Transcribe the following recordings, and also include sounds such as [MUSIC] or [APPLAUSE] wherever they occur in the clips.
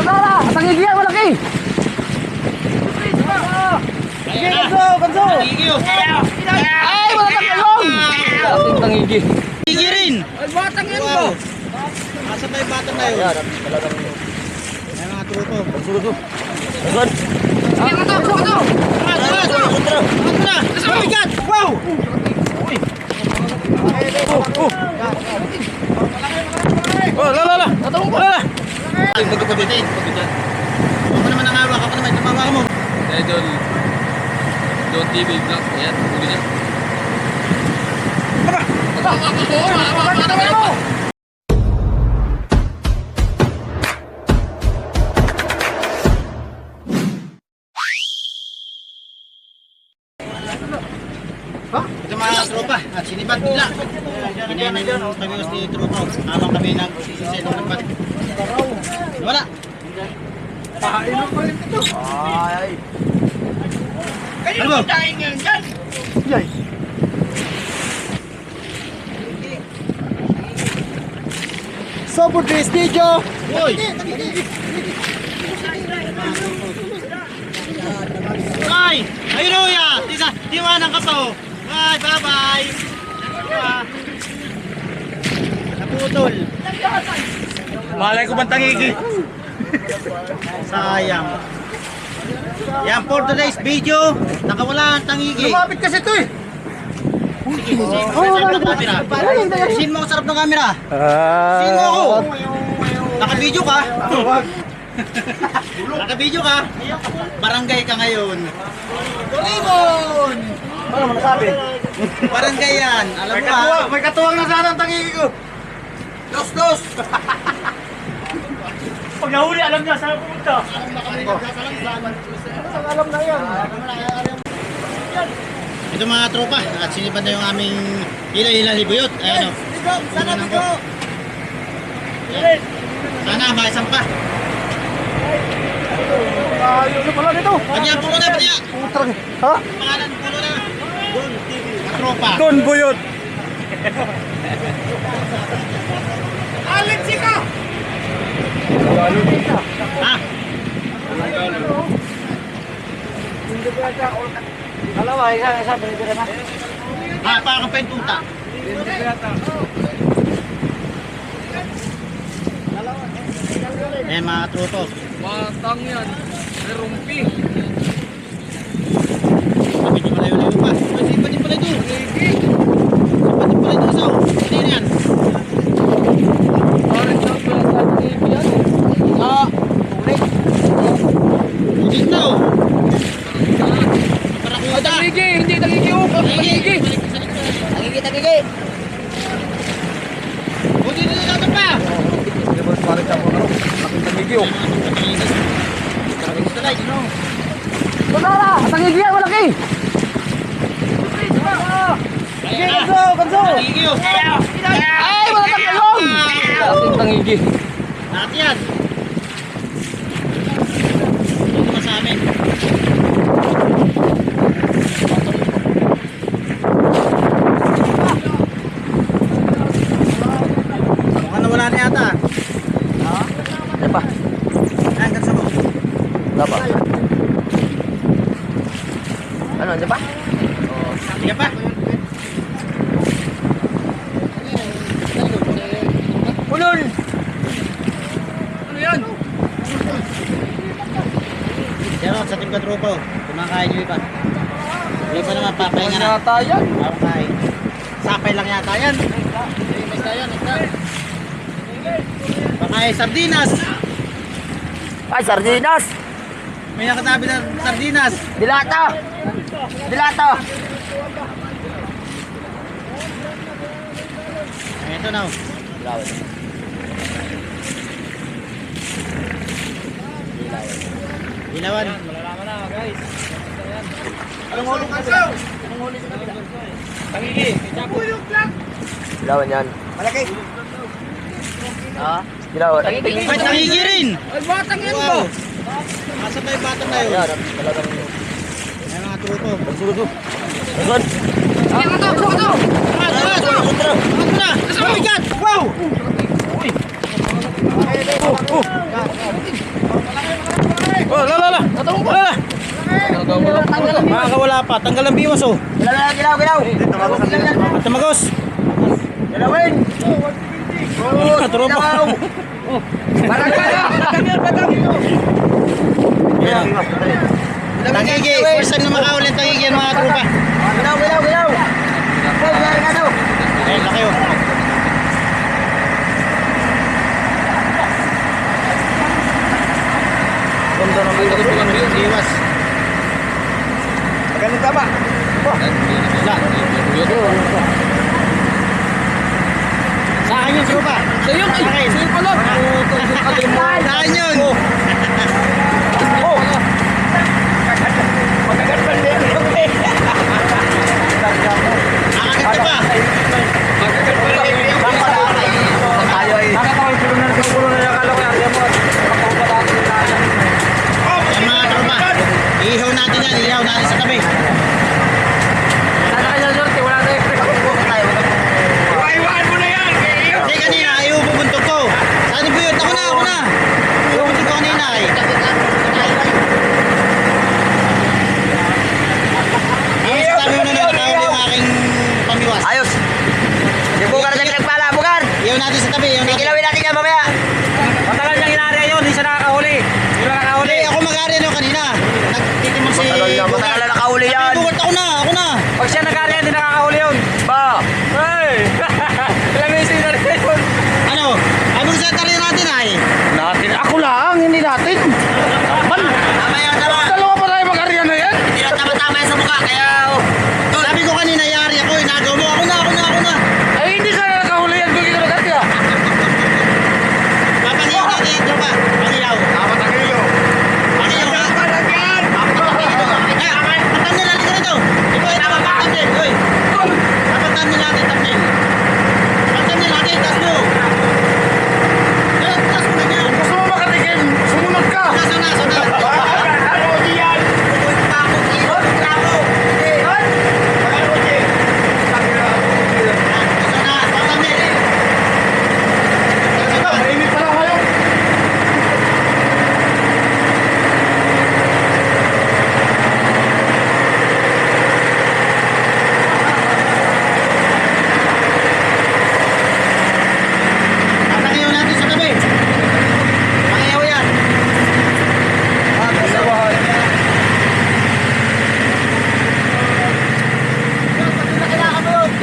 Wala! Tangigi yan, malaki! Sige, kanso, kanso. Ay, malaki yun! Ating tangigi. Sige rin. Ay, batang yan Wow. Asa tayo batang na yun? Yan, talagang... May mga truto. Sugo. Agad. Sige, ito, ito, ito! Tara, tara, tara. Tara, tara. Oh my God! Wow! Oh, la, la, la! Natawang ko, la, la! Ay, magkapabitin. Ako naman ang hawak. Ako naman tumawa mo. Idol Don TV Vlog. Ayan, huli na. Ito mga tropa. At sinibad bigla. Kinayaman yung pagbiwas ni tropa. Habang kami nagsisisay ng lambat. Wala. Ay, Ano ba? Yay! So for this video, Uy! Ay! Ayun o ya! Tisa, tiwanan ka pa o! Ay, bye-bye! Naputol! Malay ko bang tangigi? Sayang! Yan for today's video, nakawala ang tangigi. lumapit kasi ito eh! Sige, sin mo ang sarap ng camera. [LAUGHS] Sin mo ang sarap ng camera. Ah, Sin mo ako. Naka-video ka. [LAUGHS] Naka-video ka. Barangay ka ngayon. Limon! Ano mo nasabi? Barangay yan. Alam mo ba? may katuwang na sana ang tangigi ko! Dos, dos! Pag nahuli, alam niya saan pumunta. Alam na yan. Ito mga tropa, at sinipad na yung aming hila-hila libuyot. Ayan o. Sana bigo! Sana, maisampa. Ayos na pala nito. Panya, pulo na, panya! Putang. Ha? Pangalan, pulo na. Don TV. Tropa. Don Buyot. Ha? Dalawa, isa, isa, binibira na. Ha, parang kang pentunta. Eh, mga tropo. Batang yan. May rumpi. Sabi nyo malayo-layo pa. Ay, sipan din pala ito. Sipan din pala ito. Sao? Ano yun yan? Orange lang pala sa TV yan. Ah, Udin na oh. Barakuda. Tangigi, hindi tangigi oh. Tangigi. Tagigi. Udin na natin pa. Hindi mo sumalit ako, ano? Aking. Gusto like, no? Wala! Tagigi yan, malaki! Sige, kanso, kanso. Tangigi oh. Ay, malaki yun! Ating tangigi. Lahat yan. Ito naman sa amin. Mukhang nawala na yata. Ano pa? Ayan, kanso mo. Wala pa. Ano, ano pa? Sige pa. Ulol! Ano yan? Pero sa team katropo, kumakain nyo iba. Yung pa naman papahinga na. Yata yan. Kain. Sapay lang yata yan. Baka eh, sardinas. Ay, sardinas! May nakatabi na sardinas. Dilata! Dilata! Ito na. oh. Ilawan. Malalaman na guys. Tangigi. Dilawan yan. Malaki. Ha? Dilawan. Tangigi rin. Ay, batang yan Wow. Asa tayo bata na yun? Ayan, talagang yun. Ayan mga truto. Pagsuruto. Pagsuruto. Ayan mga truto. Tumas, tumas. Tumas na. Nasa mabigat. Wow! Uy. Oh, oh. Oh, lala, lala. Tatawang ko. Lala. Makakawala pa. Tanggal ang biwas oh. Lala, gilaw, gilaw. At tamagos. Galawin. Oh, 150. Oh, Barangkada. Barangkada. Barangkada. Tangigi. First time na makahuli ang tangigi yan mga tropa. Gilaw, gilaw, gilaw. Hey, gilaw nga daw. Ayun, laki oh. Ganda naman ito po kami yun. Iwas. Ganun ka ba? Sa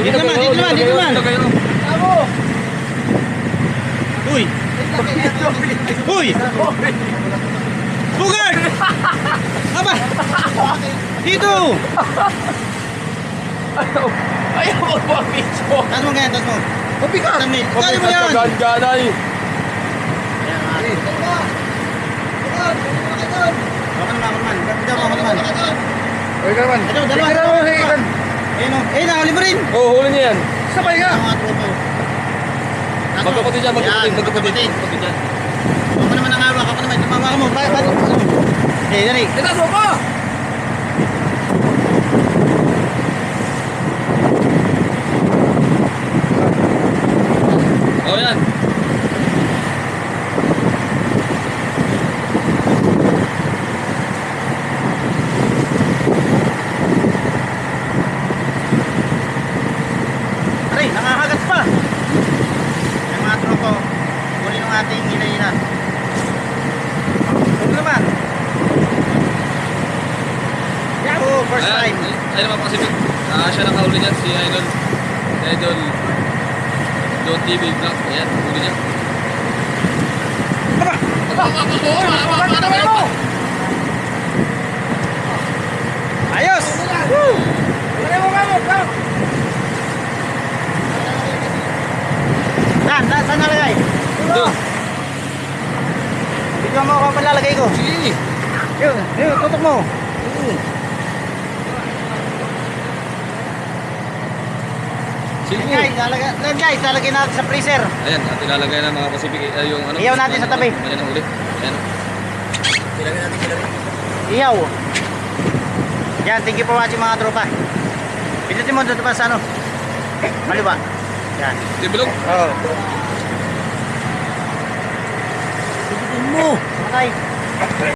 Dito naman, dito naman, dito naman. Uy! Uy! Bugard! Aba! Dito! Ayaw mo ba, Micho? Taas mo ganyan, taas mo. Tamit. Kaya mo yan! Ganay. Ako naman, ako naman. Kapita mo, ako naman. Oy, naman. Dalawa. Tignan mo, hihikan. Ayun o. Ayun, nahuli mo rin. Oo, oh, huli niya yan. Sabay ka. Mga. Magkakapatid dyan, magkakapatid, Yan, magkakapatid. Magkakapatid dyan. Ako naman ang hawak, ako naman. Tumawa mo. Bakit, bakit? Eh, dali. Ito, pa! Oh, yan. Aray, nangahagat pa. Yung mga tropa. Huli ng ating hinahina. Huwag naman. Yahoo! First Ayan, time. Ay naman Pacific. Ah, siya nakahuli niyan, si Idol. Idol. Don TV Vlog. Ayan, huli niya. Ayos! Saan? Saan? Saan nalagay? Doon. Bigyan mo ako palalagay ko. Sige. Yun, yun, tutok mo. Sige. Guys, lalagay, guys, lalagay natin sa freezer. Ayan, at ilalagay na mga Pacific. Ay, yung ano. Iyaw natin sa tabi. Ayan ang huli. Ayan. Iyaw. Yan, thank you for watching mga tropa. Pindutin mo doon pa sa ano. Maliwa. Yan. Tibilog. Oo. Pindutin mo. Matay.